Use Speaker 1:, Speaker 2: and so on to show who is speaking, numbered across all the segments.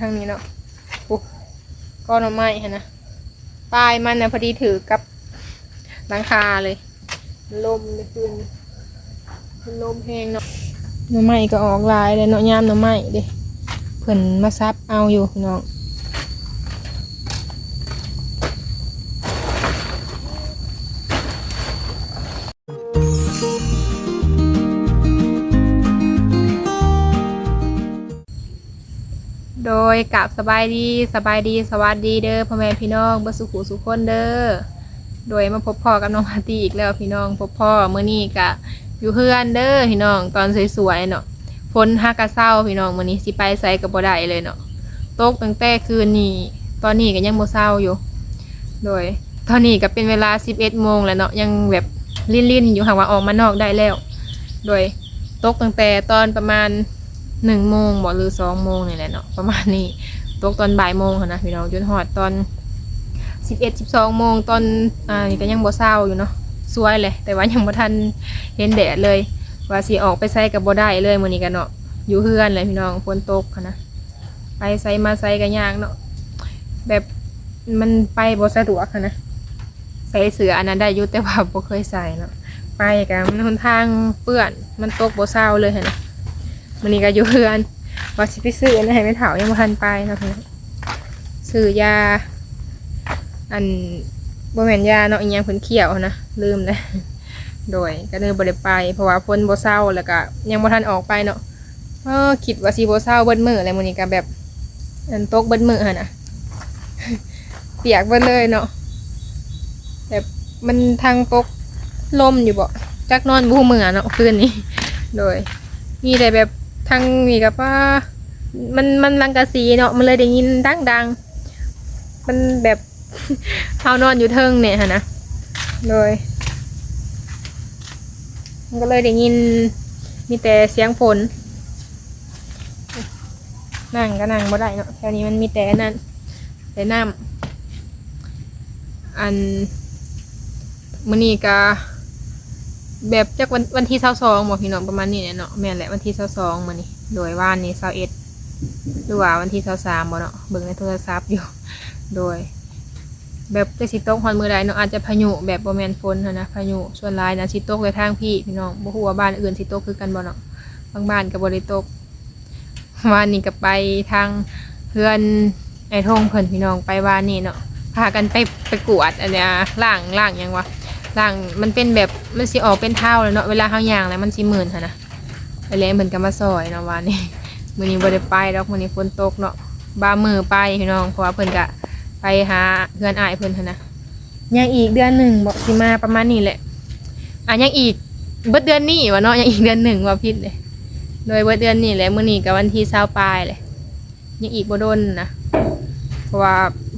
Speaker 1: ทางนี้เนาะโอ้ก้อนไม้ฮะนะปลายมันนะพอดีถือกับหลังคาเลย ลมเลยคืนลมแห้งเนาะหน่อไม้ก็ออกลายเลยเนาะยามหน่อไม้เด้เพิ่นมาซับเอาอยู่พี่น้อง ยกับสบายดีสบายดีสวัสดีเด้อพ่อแม่พี่น้องบ่สุขุสุขคนเด้อโดยมาพบพ่อกับน้องมาตี้อีกแล้วพี่น้องพบพ่อเมื่อนี้กะอยู่เพื่อนเด้อพี่น้องตอนสวยๆเนาะฝนฮักกะเศร้าพี่น้องมื่อนี้สิไปไสกับบ่ได้เลยเนาะตกตั้งแต่คืนนี้ตอนนี้ก็ยังบ่เศร้าอยู่ โดยตอนนี้ก็เป็นเวลา 11โมงแล้วเนาะยังแบบลิ่นๆอยู่หากว่าออกมานอกได้แล้ว โดยตกตั้งแต่ตอนประมาณ 1โมงบ่หรือ2โมงนี่แหละเนาะประมาณนี้ตกตอนบ่ายโมงค่ะนะพี่น้องจนฮอดตอนสิบเอ็ดสิบสองโมงตอนอ่านี่ก็ยังบ่เศร้าอยู่เนาะสวยเลย แต่ว่ายังบ่ทันเห็นแดดเลย ว่าสิออกไปใส่กับบ่ได้เลยมื้อนี้กันเนาะอยู่เฮือนเลยพี่น้องฝนตกค่ะนะไปใส่มาใส่ก็ยากเนาะแบบมันไปบ่สะดวกค่ะนะใส่เสืออันนั้นได้ยู่แต่ว่าบ่เคยใส่เนาะไปกันมันหนทางเปื้อนมันตกบ่เศร้าเลยค่ะนะ มื้อนี้ก็อยู่เฮือนว่าสิไปซื้ออันนั้นให้แม่เฒ่ายังบ่ทันไปเนาะพี่น้องซื้อยา อันบ่แม่นยาเนาะอีหยังเพิ่นเขียวนะลืมเลยโดยก็เลยบ่ได้ไป เพราะว่าฝนบ่เศร้าแล้วก็ยังบ่ทันออกไปเนาะเออคิดว่าสิบ่เศร้าเบิดมื้ออะไรมื้อนี้ก็แบบอันตกเบิดมื้อหั่นน่ะเปียกเบิดเลยเนาะแบบมันทางตกลมอยู่บ่จักนอนบ่ฮู้มื้อเนาะคืนนี้ โดยมีแต่แบบ ทางนี้ก็ว่ามันมันลังกะสีเนาะมันเลยได้ยินดังๆมันแบบเขานอนอยู่เทิงเนี่ยฮะนะโดยมันก็เลยได้ยินมีแต่เสียงฝนนั่งก็นั่งบ่ได้เนาะแถวนี้มันมีแต่นั่นแต่น้ำอันมื้อนี้ก็ แบบจากวันวันที่เสาสองบอกพี่น้องประมาณนี้เนี่ยเนาะแม่นแหละวันที่เสาสองมื้อนี้โดยว่านนี้เสาเอ็ดหรือว่าวันที่เสาสามบ่เนาะเบิ่งในโทรศัพท์อยู่ โดย แบบจะสิตกฮอนมือใดเนาะอาจจะพายุแบบบ่แมนฝนหั้นนะพายุส่วนลายนะสิตกไปทางพี่พี่น้องบ่ฮู้ว่าบ้านอื่นสิตกคือกันบ่เนาะบางบ้านก็บ่ได้ตกวานนี้ก็ไปทางเพื่อนไอ้ทงเพิ่นพี่น้องไปวานนี้เนาะพากันไปไปกวดอันเนี้ยล่างล่างยังวะ ล่างมันเป็นแบบมันสิออกเป็นเท่าแล้วเนาะเวลาเฮาย่างแล้วมันสิหมื่นหั่นนะไปแล้วเพิ่นก็มาซอยเนาะวานนี้มื้อนี้บ่ได้ไปดอกมื้อนี้ฝนตกเนาะบ่ามือไปพี่น้องเพราะว่าเพิ่นก็ไปหาเพื่อนอายเพื่อนหั้นนะยังอีกเดือนหนึ่งบอกสิมาประมาณนี้แหละอะยังอีกเบิดเดือนนี้วะเนาะยังอีกเดือนหนึ่งว่าพิษเลยโดยเบิดเดือนนี้แหละมื้อนี้กับวันที่เช้าปลายเลยยังอีกบ่โดนนะเพราะว่า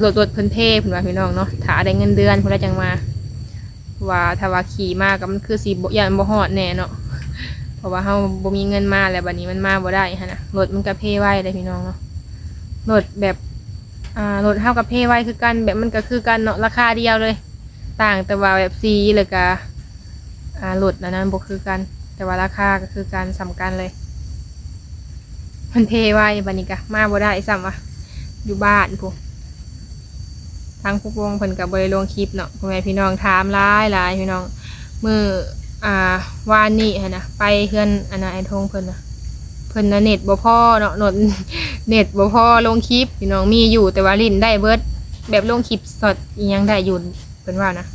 Speaker 1: ตรวจตรวจเพิ่นเทเพิ่นว่าพี่น้องเนาะถ้าได้เงินเดือนเพิ่นละจังมาเพราะ ว่าถ้าว่าขี่มากก็มันคือสิบ่ยันบ่ฮอดแน่เนาะเพราะว่าเฮาบ่มีเงินมาแล้วบัดนี้มันมาบ่ได้หั่นน่ะรถมันก็เพไว้เลยพี่น้องเนาะรถแบบอ่ารถเท่ากับเพไว้คือกันแบบมันก็คือกันเนาะราคาเดียวเลย ต่างแต่ว่าแบบซีเลยกะอ่ารถอันนั้นบ่คือกัน แต่ว่าราคาก็คือกันสำกันเลย มันเพไว้บัดนี้กะมาบ่ได้ซ้ำวะอยู่บ้านพวก ทางผู้ปกครองเพิ่นก็บ่ได้ลงคลิปเนาะพ่อแม่พี่น้องถามหลายหลายพี่น้องมื้ออ่าวานนี้หั่นนะไปเฮือนอันน่ะไอ้ทงเพิ่นน่ะเพิ่นน่ะเน็ตบ่พอเนาะเน็ตเน็ตบ่พอลงคลิปพี่น้องมีอยู่แต่ว่าลิ้นได้เบิดแบบลงคลิปสดอีหยังได้อยู่เพิ่นว่านะ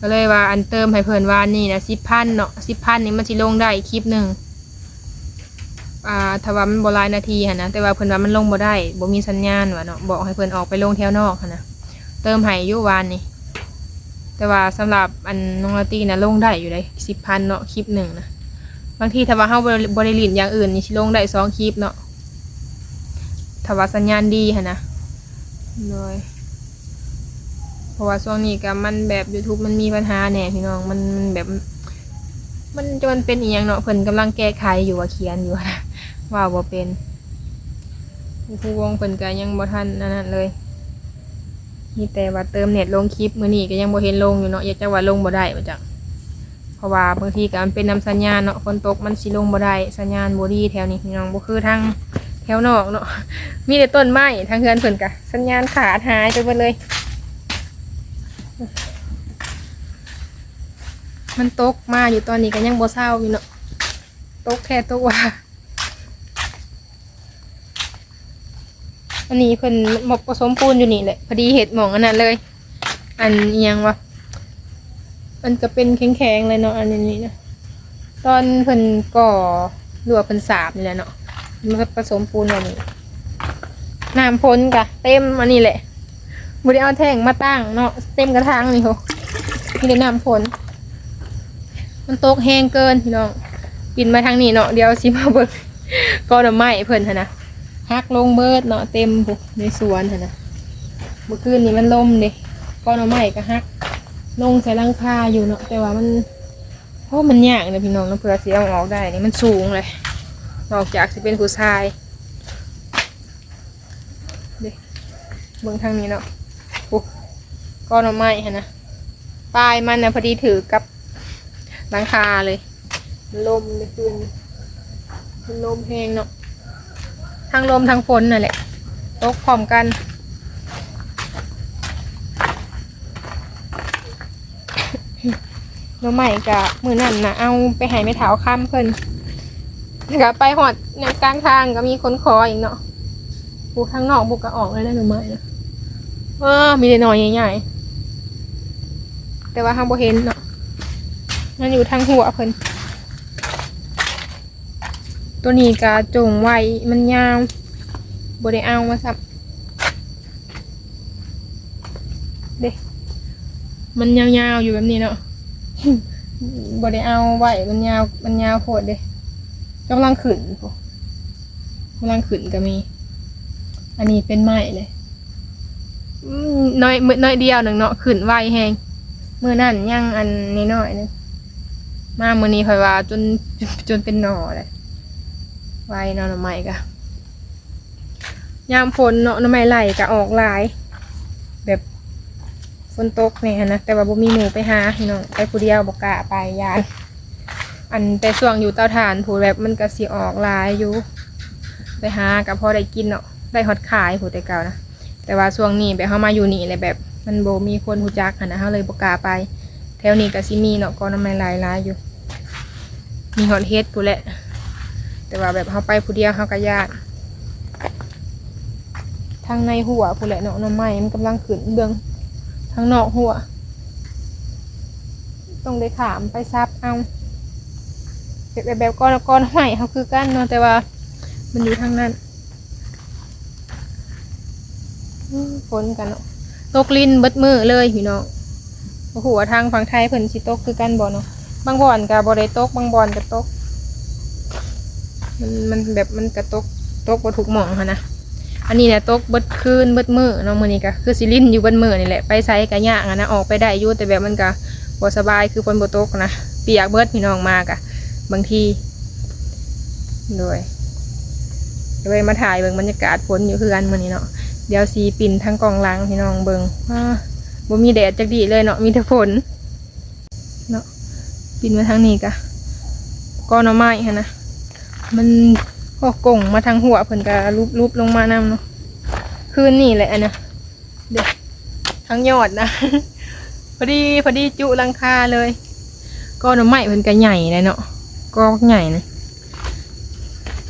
Speaker 1: ก็เลยว่าอันเติมให้เพิ่นว่านี่นะ10,000เนาะ10,000นี่มันสิลงได้คลิปหนึ่งอ่าถ้าว่ามันบ่หลายนาทีหั่นนะแต่ว่าเพิ่นว่ามันลงบ่ได้บ่มีสัญญาณว่าเนาะบอกให้เพิ่นออกไปลงแถวนอกหั่นนะ เติมให้อยู่วานนี่ แต่ว่าสำหรับอันน้องลาตีนะลงได้อยู่เลย10,000เนาะคลิปหนึ่งนะบางทีถ้าว่าเฮาบ่ได้บ่ได้ลิ้นอย่างอื่นนี่สิลงได้สองคลิปเนาะถ้าว่าสัญญาณดีฮะนะเลยเพราะว่าช่วงนี้ก็มันแบบ YouTube มันมีปัญหาแน่พี่น้องมันมันแบบ มันจนเป็นอีหยังเนาะเพิ่นกำลังแก้ไขอยู่ว่าเขียนอยู่นะว่าบ่เป็นผู้วงเพิ่นก็ยังบ่ทันนนั้นเลย มีแต่ว่าเติมเน็ตลงคลิปมื้อนี้ก็ยังบ่เห็นลงอยู่เนาะอยากจะว่าลงบ่ได้ว่าจังเพราะว่าบางทีก็มันเป็นนำสัญญาณเนาะฝนตกมันสิลงบ่ได้สัญญาณบ่ดีแถวนี้พี่น้องบ่คือทางแถวนอกเนาะมีแต่ต้นไม้ทางเฮือนเพิ่นกะสัญญาณขาดหายไปหมดเลย มันตกมาอยู่ตอนนี้ก็ยังบ่เศร้าอยู่เนาะตกแค่ตกว่า อันนี้เพิ่นหมกผสมปูนอยู่นี่แหละพอดีเห็ดหมองอันนั้นเลย อันอิหยังวะมันก็เป็นแข็งๆเลยเนาะอันนี้นะตอนเพิ่นก่อหรือว่าเพิ่นสาบนี่แหละเนาะมันผสมปูนแบบนี้น้ำพ้นกะเต็มอันนี้แหละบ่ได้เอาแท่งมาตั้งเนาะเต็มกระถางนี่โหมีแต่น้ำพ้นมันตกแห้งเกินพี่น้องปินมาทางนี้เนาะเดี๋ยวสิมาเบิ่งก็ดอกไม้เพิ่นหั่นนะ ฮักลงเบิดเนาะเต็มพุในสวนหั่นนะเมื่อคืนนี้มันลมเด้ก็ดอกไม้ก็ฮักลงใส่ลังคาอยู่เนาะแต่ว่ามันเพราะมันยากเลยพี่น้องนะเพื่อสิเอาออกได้นี่มันสูงเลยนอกจากจะเป็นผู้ชายเด็เบื้องทางนี้เนาะโอ้ก้อนหน่อไม้ฮะนะปลายมันนะพอดีถือกับลังคาเลยลมในคืนมันลมแห้งเนาะ ทั้งลมทั้งฝนนั่นแหละตกพร้อมกันหน่อไม้กะมือนั่นนะเอาไปให้ไม่เท้าข้ามเพิ่นแล้วก็ไปหอดในกลางทางก็มีคนขออีกเนาะบุกทางนอกบุกก็ออกเลยได้หรือไม่นะเออมีแต่หน่อยใหญ่ๆแต่ว่าห้างบ่เห็นเนาะมันอยู่ทางหัวเพิ่น ตัวนี้ก็จงไว้มันยาวบ่ได้เอามาสับเด้มันยาวๆอยู่แบบนี้เนาะบ่ได้เอาไว้มันยาวมันยาวโพดเด้กำลังขึ้นกำลังขึ้นก็มี อันนี้เป็นไม้เลยน้อยมือน้อยเดียวหนึ่งเนาะขึ้นไวแหงมือนั่นยังอันนี้น้อยๆนึงมามือนี้คอยว่าจนจนจนเป็นหน่อเลย ไวเนาะหน่อไม้กะยามฝนเนาะหน่อไม้ไหลก็ออกหลาย แบบฝนตกเนี่ยนะแต่ว่าบ่มีหมูไปหาพี่น้องไปผู้เดียวบ่กล้าไปยานอันแต่ช่วงอยู่เตาถ่านผูแบบมันก็สิออกหลายอยู่ ไปหากับพอได้กินเนาะได้ฮอดขายผูแต่เก่านะแต่ว่าช่วงนี้แบบเฮามาอยู่นี่เลยแบบ มันโบมีคนหูจักหันนะเฮาเลยบ่กล้าไป แถวนี้ก็สิมีเนาะก็น้ำมันหลายหลายอยู่ มีฮอดเฮ็ดผู้แหละ แต่ว่าแบบเฮาไปผู้เดียวเฮาก็ยากทางในหัวผู้แหละเนาะน้ำไม้มันกำลังขึ้นเบื้องทางนอกหัว ต้องได้ขามไปซับเอาแบบแบบก้อนก้อนใหม่เขาคือกันเนาะแต่ว่า มันอยู่ทางนั้นฝนกันเนาะตกลินเบิดมือเลยพี่น้องโอ้โหทางฝั่งไทยเพิ่นสิตกคือกันบ่เนาะบางบ่อนกับบ่ได้ตกบางบ่อนก็ตก มันมันแบบมันกระตกตกบ่ถูกหมองค่ะนะอันนี้เนี่ยตกเบิดคืนเบิดมือเนาะมื้อนี้ก็คือสิลินอยู่เบิดมือนี่แหละไปไสก็ยากอะนะออกไปได้อยู่แต่แบบมันก็บ่สบายคือฝนบ่ตกนะเปียกเบิดพี่น้องมากอะบางทีโดยโดยมาถ่ายเบิ่งบรรยากาศฝนอยู่คือกันมื้อนี้เนาะเดี๋ยวสีปิ่นทั้งกองหลังพี่น้องเบิ่งบ่มีแดดจักดีเลยเนาะมีแต่ฝนเนาะปิ่นมาทางนี้กะก้อนน่อไม้ฮะนะ มันพอกงมาทางหัวเพิ่นก็รูปๆลงมานำเนาะคืนนี่แหละอันนะเด็กทั้งยอดนะ พอดีพอดีจุลังคาเลย ก็หน่อไม้เพิ่นก็ใหญ่เลยเนาะก็ใหญ่นะ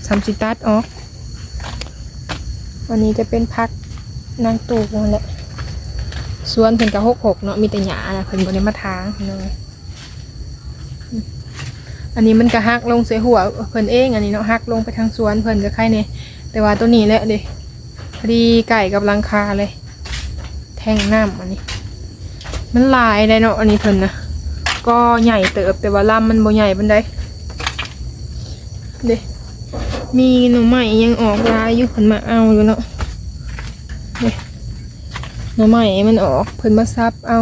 Speaker 1: ทำสิตัดออกวันนี้จะเป็นพักนางตูกนั่นแหละสวนเพิ่นก็หกหกเนาะมีแต่หญ้านะเพิ่นบ่ได้มาทางเนาะอืม อันนี้มันก็หักลงเสียหัวเพิ่นเองอันนี้เนาะหักลงไปทางสวนเพิ่นก็ใครเนี่ยแต่ว่าตัวนี้แหละเด้พอดีไก่กับลังคาเลย แทงน้ำอันนี้ มันลายเลยเนาะอันนี้เพิ่นนะก็ใหญ่เติบแต่ว่าลำมันบ่ใหญ่บันไดเด้มีหน่อไม้ยังออกลายอยู่เพิ่นมาเอาอยู่เนาะเด้หน่อไม้มันออกเพิ่นมาซับเอา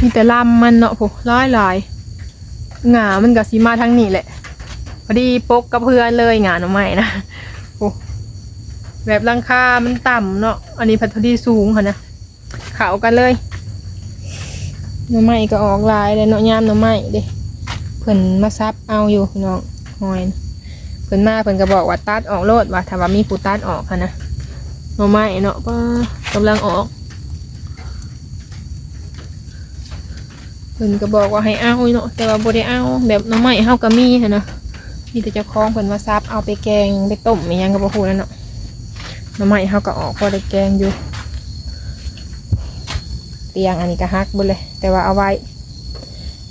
Speaker 1: มีแต่ลำมันเนาะโหหลายหลาย หงามันก็สิมาทางนี้แหละพอดีปกกับเพื่อนเลยหงาหน่อไม้นะโอ้แบบหลังคา มันต่ำเนาะอันนี้พัดพอดีสูงค่ะนะเขากันเลยหน่อไม้ก็ออกลายเลยเนาะยามหน่อไม้เด้เพิ่นมาซับเอาอยู่พี่น้องหอยเพิ่นมาเพิ่นก็บอกว่าตัดออกโลดว่าถ้าว่ามีผู้ตัดออกค่ะนะหน่อไม้เนาะป้ากำลังออก เพิ่นก็บอกว่าให้เอาเนาะแต่ว่าบ่ได้เอาแบบน่อไม้เฮาก็มีหันนะมีแต่เจ้าของเพิ่นว่าซับเอาไปแกงไปต้มอีหยังก็บ่ฮู้นั่นเนาะน่อไม้เฮาก็ออกพอได้แกงอยู่ เตียงอันนี้ก็ฮักเบิดเลย แต่ว่าเอาไว้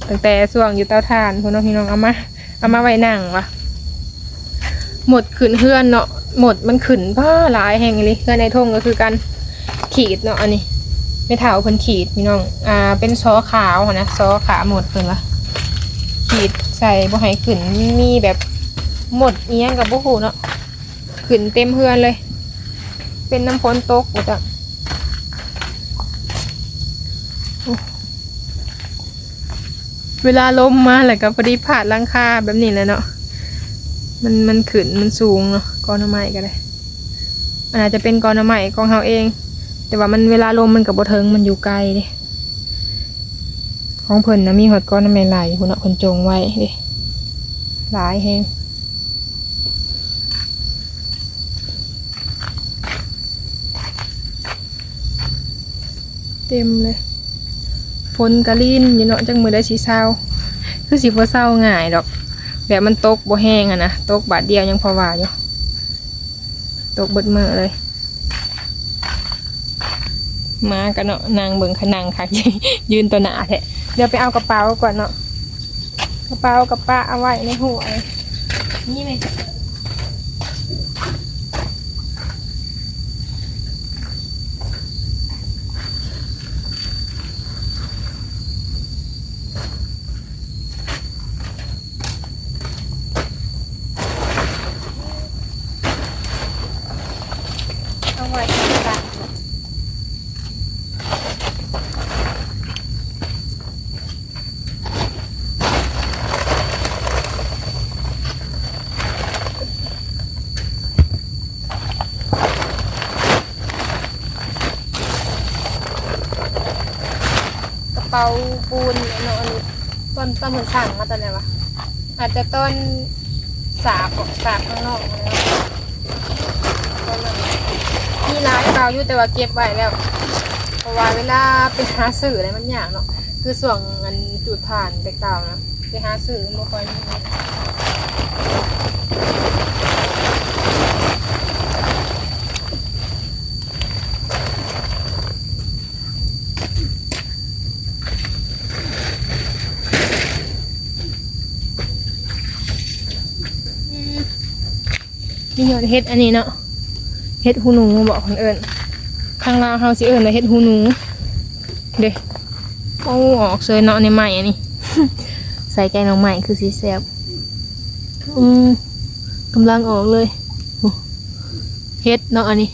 Speaker 1: ตั้งแต่ช่วงอยู่เตาถ่านพุ่นเนาะพี่น้องเอามาเอามาไว้นั่งวะหมดขืนเฮือนเนาะหมดมันขืนผ้าหลายแห่งเลยเฮือนในทงก็คือการขีดเนาะอันนี้ ไม่เท่าเพิ่นขีดพี่น้อง อ่า เป็นซอขาวนะซอขาหมดเพิ่นวะขีดใส่บ่ให้ขืนมีแบบหมดเอี้ยงกับบ่ฮู้เนาะขืนเต็มเฮือนเลย เป็นน้ำฝนตกหมดอะเวลาลมมาแหละก็พอดีผ่านลังคาแบบนี้แหละเนาะ มันมันขึ้นมันสูงเนาะกอนไม้ก็ได้มันอาจจะเป็นกอนไม้ของเราเอง แต่ว่ามันเวลาลมมันกับบเทิงมันอยู่ไกลเดิของเพิ่นนะมีหอดก้อนไม้ไหลายพุ่นเนาะเพิ่นจงไว้เดิหลายแฮงเต็มเลยฝนกะลินอยู่เนาะจังมือได้สีเศร้าคือสิบ่เศร้าง่ายดอก แบบมันตกบ่แห้งอะนะตกบาทเดียวยังพอว่าอยู่ตกเบิดมือเลย มากันเนาะนางเบิ่งขนังค่ะยืนตัวหนาแท้เดี๋ยวไปเอากระเป๋าก่อนเนาะกระเป๋ากระเป้าเอาไว้ในหัวนี่ไหมเอาไว้ข้างกัน กระ เปาปูนเนาะอันนี้ต้นต้นเหมือนสั่งมาตอนไหนวะอาจจะต้นสาบออกสาบข้างนอกนะต้นนั้นมีหลายเปลาอยู่แต่ว่าเก็บไว้แล้วเพราะว่าเวลาไปหาสื่ออะไรมันยากเนาะคือส่วนอันจุดฐานไปเก่านะไปหาสื่อมันบ่ค่อยมี มียอดเฮ็ดอันนี้เนาะเฮ็ดหูหนูบอกคนเอิญข้างล่างเฮาสิเอิญว่าเฮ็ดหูหนู เด้โอ้ออกเซยเนาะในใหม่อันนี้ ใส่แกงน้องใหม่คือสีแซ่บอืมกำลังออกเลยเฮ็ดเนาะอันนี้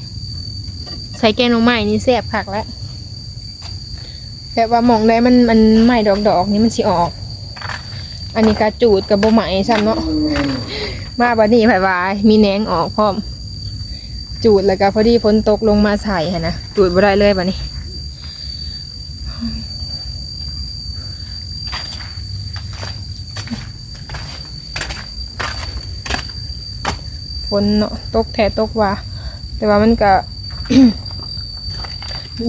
Speaker 1: ใส่แกงน้องใหม่นี่แซ่บผักแล้วแบบว่าหมองได้มันมันใหม่ดอกดอกๆนี่มันสิออก อันนี้กาจูดกับโบไหมซ้ำเนาะ มาบัดนี้ไผว่ามีแหนงออกพร้อม จูดแล้วก็พอดีฝนตกลงมาใส่ค่ะนะจูดบ่ได้เลยบัดนี้ฝนเนาะตกแท้ตกว่า แต่ว่ามันก็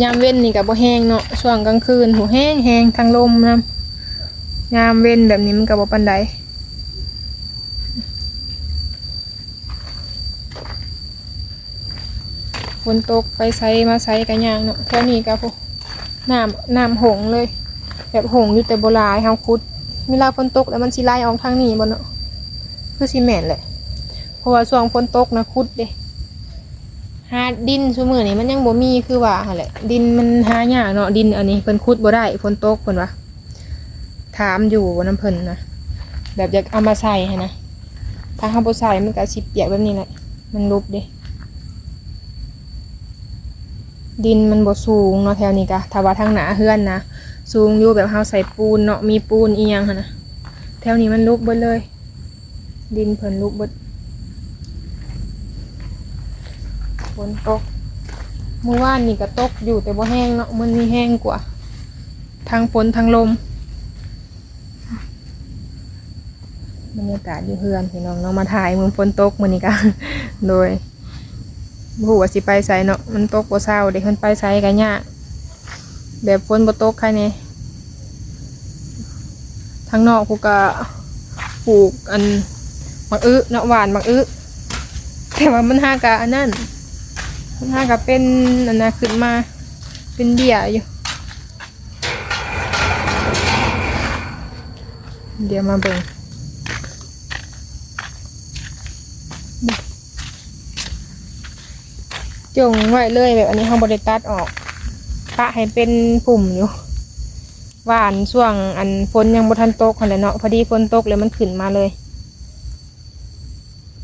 Speaker 1: ยามเว้นนี่ก็บ่แห้งเนาะช่วงกลางคืนหูแห้งแห้งทางลมนะยามเว้นแบบนี้มันก็บ่ปานใด ฝนตกไปไสมาไสกันยางเนาะแถวนี้ก็พวกน้ำน้ำหงเลย แบบหงอยู่แต่โบหลายเฮาคุดเวลาฝนตกแล้วมันสิไหลออกทางนี้บ่เนาะคือสิแม่นแหละเพราะว่าช่วงฝนตกนะคุดเด้หาดินชั่วมือนี่มันยังบ่มีคือว่าแหละดินมันหายากเนาะดินอันนี้เพิ่นคุดบ่ได้ฝนตกเพิ่นว่าถามอยู่ว่น้ำเพิ่นนะแบบอยากเอามาใส่ให้นะถ้าเฮาบ่ใส่มันก็สิเปียกแบบนี้แหละมันลุบเด้ ดินมันบ่สูงเนาะแถวนี้กะถ้าว่าทางหนาเฮือนนะสูงอยู่แบบเฮาใส่ปูนเนาะมีปูนอีหยังหั่นนะแถวนี้มันลุกเบิดเลย ดินเพิ่นลุกเบิดฝนตกเมื่อวานนี่ก็ตกอยู่แต่บ่แห้งเนาะมันมีแห้งกว่าทางฝนทางลมบรรยากาศอยู่เพื่อนพี่น้องเนาะมาถ่ายมือฝนตกมื้อนี้ก็โดย บ่ฮู้ว่าสิไปไสเนาะมันตกบ่เช้าเด็กมันไปไสก็ยากแบบฝนบ่ตกใครแน่ทางนอกผู้ก็ปลูกอันมักอึเนาะหวานมักอึแต่ว่ามันหากะอันนั้นมันหากะเป็นอันน่ะขึ้นมาเป็นเบี้ยอยู่ เดี๋ยวมาเบิ่ง จงไว้เลยแบบอันนี้ห้องบริตัดออกปะให้เป็นปุ่มอยู่หวานช่วงอันฝนยังบทันตกอะไรเนาะพอดีฝนตกเลยมันขึ้นมาเลย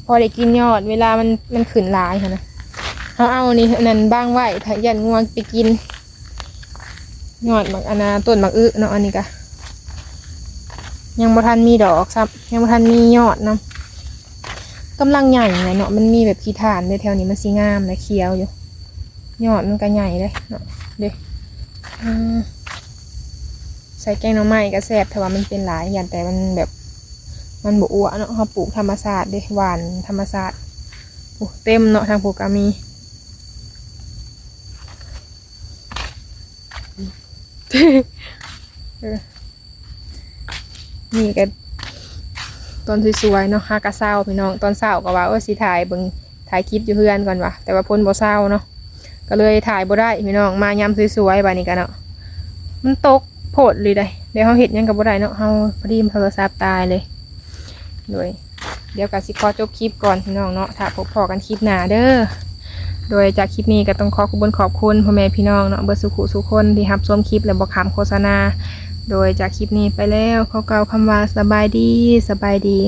Speaker 1: พอได้กินยอด เวลามันมันขึ้นหลายค่ะนะเขาเอานี่อันนั้นบ้างไหวถ้ายันงวงไปกินยอดหมักอนาต้นหมักอึเนาะอันนี้กะยังบทันมีดอกซับยังบทันมียอดนํ กำลังใหญ่เลยเนาะมันมีแบบขี้ฐานในแถวนี้มันสีงามเลยเขียวอยู่ยอดมันก็ใหญ่เลยเนาะเด้อืมใส่แกงหน่อไม้ก็แซ่บแต่ว่ามันเป็นหลายอย่างแต่มันแบบมันบอ้วเนาะเขาปลูกธรรมชาสติเด้หวานธรรมชาสติโอ้เต็มเนาะทางปลูกก็มีนี่ก็ ตอนสวยๆเนาะฮากะเศร้าพี่น้องตอนเศร้าก็ว่าเออสิถ่ายเบิ่งถ่ายคลิปอยู่เพื่อนก่อนว่ะแต่ว่าพ้นบ่เศร้าเนาะก็เลยถ่ายบ่ได้พี่น้องมายามสวยๆบานี้กันเนาะมันตกโพดเลยได้เดี๋ยวเฮาเฮ็ดยังก็บ่ได้เนาะเฮาพอดีมโทรศัพท์ตายเลยโดยเดี๋ยวก็สิขอจบคลิปก่อนพี่น้องเนาะถ้าพบพอกันคลิปหน้าเด้อโดยจากคลิปนี้ก็ต้องขอขอบคุณขอบคุณพ่อแม่พี่น้องเนาะเบิดสุขุสุขคนที่รับชมคลิปและบ่ขามโฆษณา โดยจากคลิปนี้ไปแล้วเขากล่าคำว่าสบายดีสบายดี